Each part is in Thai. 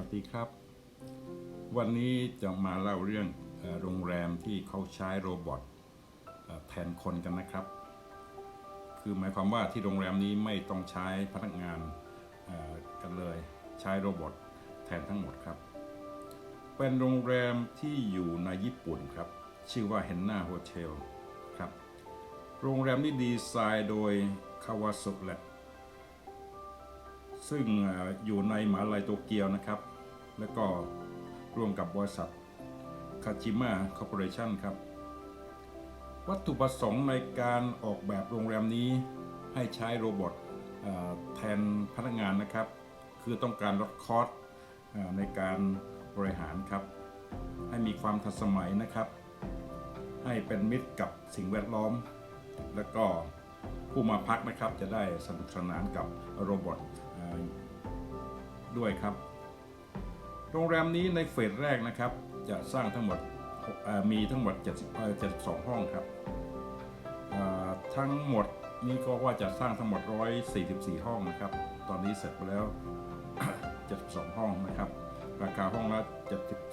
วัสดีครับ วันนี้จะมาเล่าเรื่องโรงแรมที่เขาใช้โรบอทแทนคนกันนะครับ คือหมายความว่าที่โรงแรมนี้ไม่ต้องใช้พนักงานกันเลย ใช้โรบอทแทนทั้งหมดครับ เป็นโรงแรมที่อยู่ในญี่ปุ่นครับ ชื่อว่า Henna Hotel ครับ โรงแรมนี้ดีไซน์โดยคาวาสุและ ซึ่งอยู่ในมหาลัยโตเกียวนะครับ แล้วก็ร่วมกับบริษัทคาจิม a คอร์ปอเรชั่นครับ วัตถุประสงค์ในการออกแบบโรงแรมนี้ให้ใช้โรบอทแทนพนักงานนะครับ คือต้องการลดคอสเอ่อในการบริหารครับ ให้มีความทันสมัยนะครับ ให้เป็นมิตรกับสิ่งแวดล้อม แล้วก็ผู้มาพักนะครับจะได้สนุกสนานกับโรบอท ด้วยครับ โรงแรมนี้ในเฟสแรกนะครับ จะสร้างทั้งหมดมีทั้งหมด70เอ่อ72 ห้องครับทั้งหมดนี้ก็ว่าจะสร้างทั้งหมด 144 ห้องนะครับ ตอนนี้เสร็จไปแล้ว 72 ห้องนะครับ ราคาห้องละ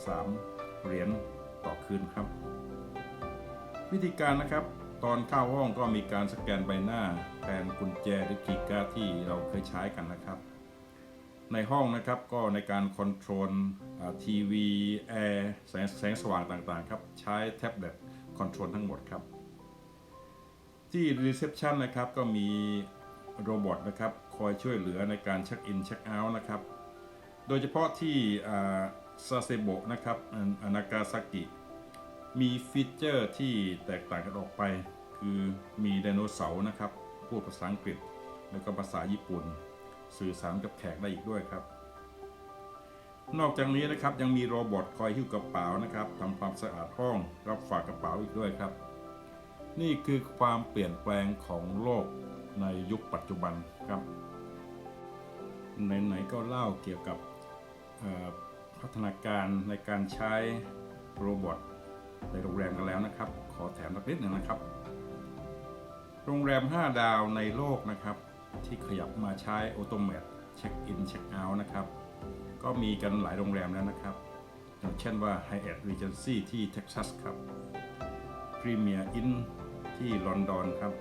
73 เหรียญต่อคืนครับ วิธีการนะครับ ตอนเข้าห้องก็มีการสแกนใบหน้าแทนกุญแจหรือคีการ์ที่เราเคยใช้กันนะครับ ในห้องนะครับก็ในการคอนโทรลทีวีแอร์แสงแสงสว่างต่างๆครับใช้แท็บเล็ตคอนโทรลทั้งหมดครับ ที่รีเซพชันนะครับก็มีโรบอทนะครับคอยช่วยเหลือในการเช็คอินเช็คเอาท์นะครับ โดยเฉพาะที่ซาเซโบะนะครับอนากาซากิ มีฟีเจอร์ที่แตกต่างกันออกไป คือมีไดโนเสาร์นะครับ พูดภาษาอังกฤษ แล้วก็ภาษาญี่ปุ่น สื่อสารกับแขกได้อีกด้วยครับ นอกจากนี้นะครับยังมีโรบอทคอยหิ้วกระเป๋านะครับทำความสะอาดห้องรับฝากกระเป๋าอีกด้วยครับ นี่คือความเปลี่ยนแปลงของโลกในยุคปัจจุบันครับไหนๆก็เล่าเกี่ยวกับพัฒนาการในการใช้โรบอทในโรงแรมกันแล้วนะครับ ขอแถมสักนิดหนึ่งนะครับ โรงแรม 5 ดาวในโลกนะครับ ที่ขยับมาใช้ออโตเมตเช็คอินเช็คเอาท์นะครับ ก็มีกันหลายโรงแรมแล้วนะครับ อย่างเช่นว่า Hyatt Regency ที่เท็กซัสครับ Premier Inn ที่ลอนดอนครับ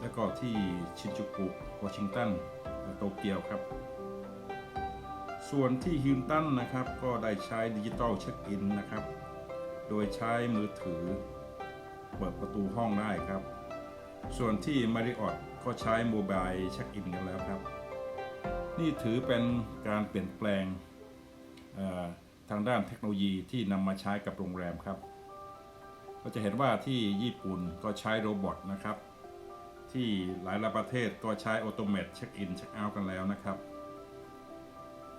แล้วก็ที่ชินจูกุวอชิงตันโตเกียวครับ ส่วนที่ฮิลตันนะครับ ก็ได้ใช้ดิจิตอลเช็คอินนะครับ โดยใช้มือถือ เปิดประตูห้องได้ครับ ส่วนที่มาริออตก็ใช้โมบายเช็คอินกันแล้วครับ นี่ถือเป็นการเปลี่ยนแปลงทางด้านเทคโนโลยีที่นำมาใช้กับโรงแรมครับ ก็จะเห็นว่าที่ญี่ปุ่นก็ใช้โรบอทนะครับ ที่หลายประเทศก็ใช้ออโตเมตเช็คอินเช็คเอาท์กันแล้วนะครับ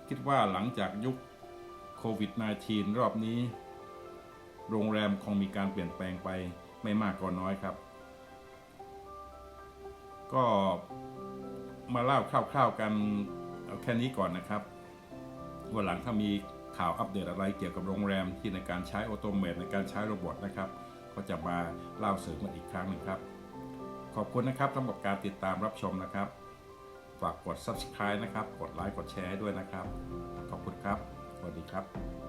คิดว่าหลังจากยุคโควิด -19 รอบนี้ โรงแรมคงมีการเปลี่ยนแปลงไปไม่มากก็น้อยครับ ก็มาเล่าคร่าวๆกันเอาแค่นี้ก่อนนะครับวันหลังถ้ามีข่าวอัปเดตอะไรเกี่ยวกับโรงแรมที่ในการใช้ออโตเมตในการใช้โรบอทนะครับ ก็จะมาเล่าเสริมกันอีกครั้งหนึ่งครับ ขอบคุณนะครับสำหรับการติดตามรับชมนะครับ ฝากกด subscribe นะครับ กดไลค์กดแชร์ด้วยนะครับ ขอบคุณครับ สวัสดีครับ